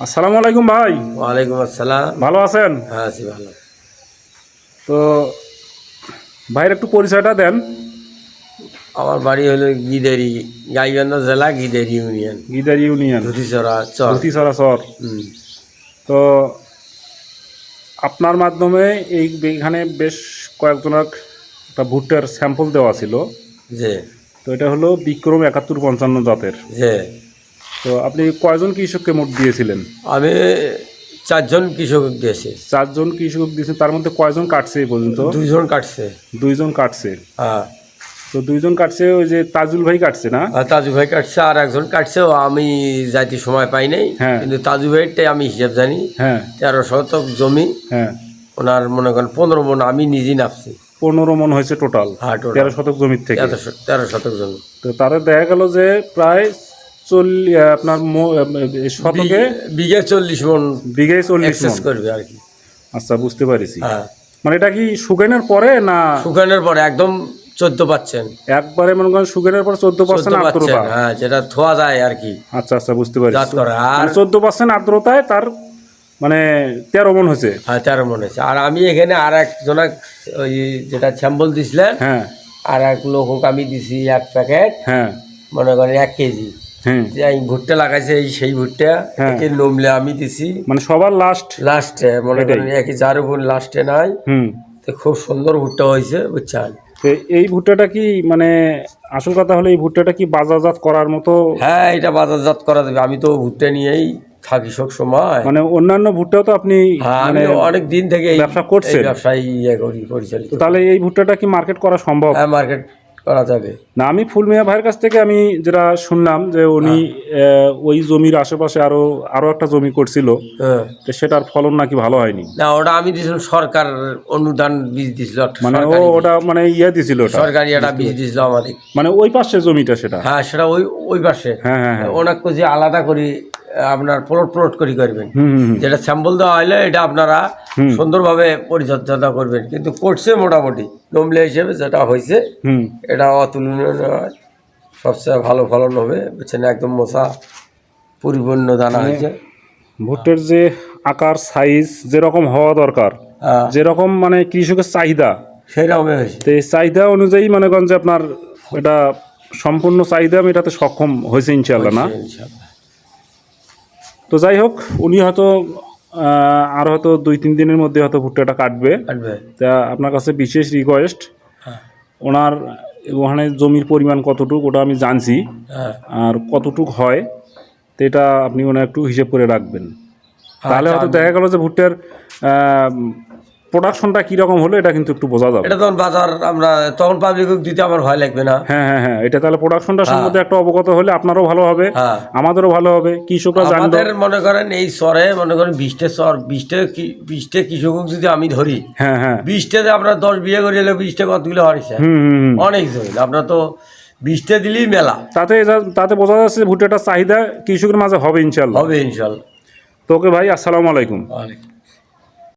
আসসালামু আলাইকুম ভাই। ওয়ালাইকুম আসসালাম। ভালো আছেন? হ্যাঁ আছি ভালো। তো ভাইয়ের একটু পরিচয়টা দেন। আমার বাড়ি হলো গিদেরি গাইবান্ধা জেলা গিদেরি ইউনিয়ন। গিদার ইউনিয়ন। ধুতিচড়া চর। ধুতি সরাসর হুম। তো আপনার মাধ্যমে এই এখানে বেশ কয়েকজনের একটা ভুট্টার স্যাম্পল দেওয়া ছিল। যে তো এটা হলো বিক্রম একাত্তর পঞ্চান্ন জাতের। যে তো আপনি কয়জন কৃষককে মোট দিয়েছিলেন? আমি চারজন কৃষক দিয়েছি। চারজন কৃষক দিয়েছেন তার মধ্যে কয়জন কাটছে এই পর্যন্ত? দুইজন কাটছে। দুইজন কাটছে। হ্যাঁ। তো দুইজন কাটছে ওই যে তাজুল ভাই কাটছে না? আর তাজু ভাই কাটছে আর একজন কাটছে আমি যাইতে সময় পাই নাই। হ্যাঁ। কিন্তু তাজু ভাইটাই আমি হিসাব জানি হ্যাঁ। তেরো শতক জমি। হ্যাঁ। ওনার মনে করেন পনেরো মন আমি নিজেই নাপছি। পনেরো মন হয়েছে টোটাল হ্যাঁ তেরো শতক জমির থেকে। তেরো তেরো শতক জমি। তো তাদের দেখা গেল যে প্রায় চল্লিশ আপনার শতকে? বিঘে- বিঘে চল্লিশ মন বিঘায় চল্লিশ করবে আর কি। আচ্ছা বুঝতে পারিছি। হ্যাঁ। মানে এটা কি সুগেনের পরে না শুকানোর পরে একদম চোদ্দ পাচ্ছেন। একবারে মনে করেন সুগেনের পর চোদ্দ পার্সেন্ট আর্দ্রতা? হ্যাঁ যেটা থোয়া যায় আর কি। আচ্ছা আচ্ছা বুঝতে পারছি। আর চোদ্দ পার্সেন্ট আর্দ্রতায় তার মানে তেরো মন হয়েছে। হ্যাঁ তেরো মনে হচ্ছে আর আমি এখানে আর একজনা ওই যেটা স্যাম্পল দিছিলেন হ্যাঁ। আর এক লোক আমি দিছি এক প্যাকেট হ্যাঁ। মনে করেন এক কেজি। যে এই ভুট্টা লাগাইছে এই সেই ভুট্টা হ্যাঁ। একে নমলে আমি দিছি। মানে সবার লাস্ট লাস্টে মনে করেন চার উপর লাস্টে নাই। তো খুব সুন্দর ভুট্টা হয়েছে বুঝছেন? তো এই ভুট্টাটা কি মানে আসল কথা হলো এই ভুট্টাটা কি বাজারজাত করার মতো? হ্যাঁ এটা বাজারজাত করা যাবে। আমি তো ভুট্টা নিয়েই থাকি সব সময়। মানে অন্যান্য ভুট্টাও তো আপনি হ্যাঁ মানে অনেক দিন থেকে ব্যবসা করছেন? ব্যবসায় ইয়ে করি পরিচালিত তাহলে এই ভুট্টাটা কি মার্কেট করা সম্ভব? হ্যাঁ মার্কেট করা যাবে? না আমি ফুল ফুলমিয়া ভাইয়ের কাছ থেকে আমি যেটা শুনলাম যে উনি ওই জমির আশেপাশে আরও আরও একটা জমি করছিল। হ্যাঁ। তো সেটার ফলন নাকি ভালো হয়নি। না ওটা আমি দিয়েছিলাম সরকার অনুদান বীজ দিছিল একটা মানে ও ওটা মানে ইয়ে দিছিল ওটা। সরকারি একটা বীজ দিছিল আমাদের। মানে ওই পাশে জমিটা সেটা? হ্যাঁ সেটা ওই ওই পাশে। হ্যাঁ হ্যাঁ হ্যাঁ। ওনাকে যে আলাদা করে আপনার প্লট প্লট করে করবেন। যেটা স্যাম্পল দেওয়া হলে এটা আপনারা সুন্দরভাবে পরিচর্যা করবেন। কিন্তু করছে মোটামুটি নমলে হিসেবে যেটা হয়েছে এটা অতুলনীয় নয়। সবচেয়ে ভালো ফলন হবে বুঝছেন একদম মশা পরিপূর্ণ দানা হয়েছে ভুট্টের যে আকার সাইজ যেরকম হওয়া দরকার হ্যাঁ। যেরকম মানে কৃষকের চাহিদা সেরকমই হয়েছে। তো এই চাহিদা অনুযায়ী মনে করেন যে আপনার এটা সম্পূর্ণ চাহিদা মেটাতে সক্ষম হয়েছে ইনশাল্লাহ না। তো যাই হোক উনি হয়তো আর হয়তো দুই তিন দিনের মধ্যে হয়তো ভুট্টাটা কাটবে। তা আপনার কাছে বিশেষ রিকোয়েস্ট হ্যাঁ। ওনার ওখানে জমির পরিমাণ কতটুকু ওটা আমি জানছি হ্যাঁ। আর কতটুক হয় তো এটা আপনি ওনার একটু হিসেব করে রাখবেন। তাহলে হয়তো দেখা গেল যে ভুট্টার প্রোডাকশনটা কীরকম হলো এটা কিন্তু একটু বোঝা যাবে। এটা তখন বাজার আমরা তখন পাবলিক দিতে আমার ভয় লাগবে না। হ্যাঁ হ্যাঁ হ্যাঁ এটা তাহলে প্রোডাকশনটা সম্বন্ধে একটা অবগত হলে আপনারও ভালো হবে হ্যাঁ। আমাদেরও ভালো হবে কৃষকরা জানবে। আমাদের মনে করেন এই চরে মনে করেন বিশটে চর বিশটে বিশটে কৃষক যদি আমি ধরি হ্যাঁ হ্যাঁ। বিশটাতে আপনার দশ বিয়ে করে এলে বিশটা কতগুলো হরিছে অনেক জমি আপনার তো বিশটা দিলেই মেলা। তাতে তাতে বোঝা যাচ্ছে ভুট্টাটার চাহিদা কৃষকের মাঝে হবে ইনশাল্লাহ হবে ইনশাল্লাহ তো ওকে ভাই আসসালামু আলাইকুম।